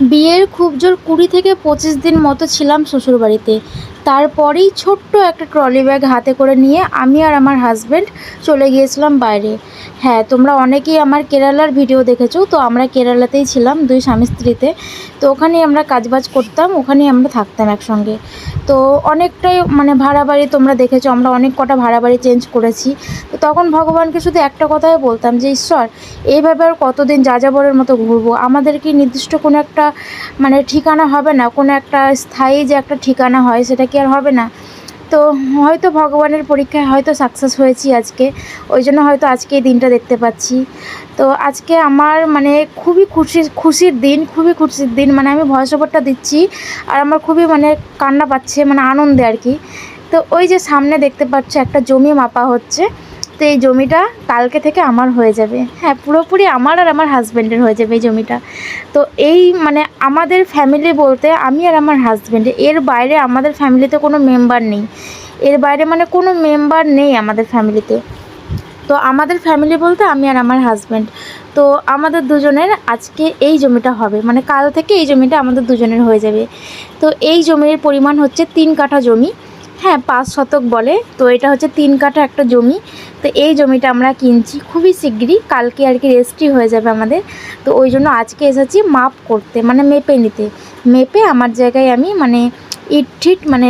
বিয়ের খুব জোর কুড়ি থেকে পঁচিশ দিন মতো ছিলাম শ্বশুরবাড়িতে। তারপরেই ছোট্ট একটা ট্রলি ব্যাগ হাতে করে নিয়ে আমি আর আমার হাজব্যান্ড চলে গিয়েছিলাম বাইরে। হ্যাঁ তোমরা অনেকেই আমার কেরালার ভিডিও দেখেছ, তো আমরা কেরালাতেই ছিলাম দুই স্বামী স্ত্রীতে। তো ওখানেই আমরা কাজবাজ করতাম, ওখানেই আমরা থাকতাম একসঙ্গে। তো অনেকটাই মানে ভাড়া বাড়ি তোমরা দেখেছ, আমরা অনেক কটা ভাড়া বাড়ি চেঞ্জ করেছি। তো তখন ভগবানকে শুধু একটা কথাই বলতাম যে, ঈশ্বর, এইভাবে আর কতদিন যাযাবরের মতো ঘুরবো? আমাদের কি নির্দিষ্ট কোনো একটা মানে ঠিকানা হবে না? কোনো একটা স্থায়ী যে একটা ঠিকানা হয়, সেটা কি আর হবে না? তো হয়তো ভগবানের পরীক্ষায় হয়তো সাকসেস হয়েছি আজকে। ওই জন্য হয়তো আজকে এই দিনটা দেখতে পাচ্ছি। তো আজকে আমার মানে খুবই খুশি, খুশির দিন, খুবই খুশির দিন। মানে আমি ভয়েস ওভারটা দিচ্ছি আর আমার খুবই মানে কান্না পাচ্ছে মানে আনন্দে আর কি। তো ওই যে সামনে দেখতে পাচ্ছ একটা জমি মাপা হচ্ছে। তো এই জমিটা কালকে থেকে আমার হয়ে যাবে। হ্যাঁ পুরোপুরি আমার আর আমার হাজব্যান্ডের হয়ে যাবে এই জমিটা। তো এই মানে আমাদের ফ্যামিলি বলতে আমি আর আমার হাজব্যান্ড এর বাইরে আমাদের ফ্যামিলিতে কোনো মেম্বার নেই। এর বাইরে মানে কোনো মেম্বার নেই আমাদের ফ্যামিলিতে তো। আমাদের ফ্যামিলি বলতে আমি আর আমার হাজব্যান্ড তো আমাদের দুজনের আজকে এই জমিটা হবে। মানে কাল থেকে এই জমিটা আমাদের দুজনের হয়ে যাবে। তো এই জমির পরিমাণ হচ্ছে তিন কাঠা জমি। হ্যাঁ পাঁচ শতক বলে। তো এটা হচ্ছে তিন কাঠা একটা জমি। তো এই জমিটা আমরা কিনছি খুবই শিগগিরই। কালকে আর কি রেজিস্ট্রি হয়ে যাবে আমাদের। তো ওই জন্য আজকে এসেছি মাপ করতে মানে মেপে নিতে। মেপে আমার জায়গায় আমি মানে ইট ঠিট মানে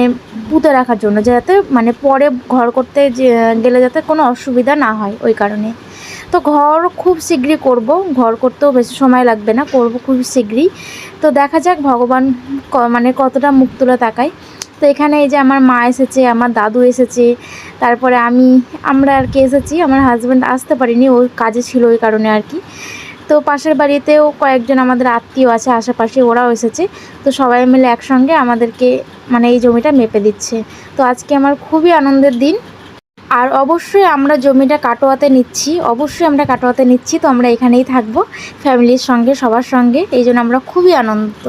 পুঁতে রাখার জন্য, যাতে মানে পরে ঘর করতে গেলে যাতে কোনো অসুবিধা না হয় ওই কারণে। তো ঘর খুব শীঘ্রই করব। ঘর করতেও বেশি সময় লাগবে না, করব খুব শীঘ্রই তো দেখা যাক ভগবান মানে কতটা মুখ তুলে তাকায়। তো এখানে এই যে আমার মা এসেছে, আমার দাদু এসেছে, তারপরে আমি, আমরা আর কি এসেছি, আমার হাজব্যান্ড আসতে পারিনি, ওর কাজে ছিল ওই কারণে আর কি। তো পাশের বাড়িতেও কয়েকজন আমাদের আত্মীয় আছে, আশেপাশে ওরাও এসেছে, তো সবাই মিলে একসঙ্গে আমাদেরকে মানে এই জমিটা মেপে দিচ্ছে। তো আজকে আমার খুবই আনন্দের দিন। আর অবশ্যই আমরা জমিটা কাটোয়াতে নিচ্ছি, অবশ্যই আমরা কাটোয়াতে নিচ্ছি, তো আমরা এখানেই থাকব ফ্যামিলির সঙ্গে, সবার সঙ্গে, এই জন্য আমরা খুবই আনন্দিত।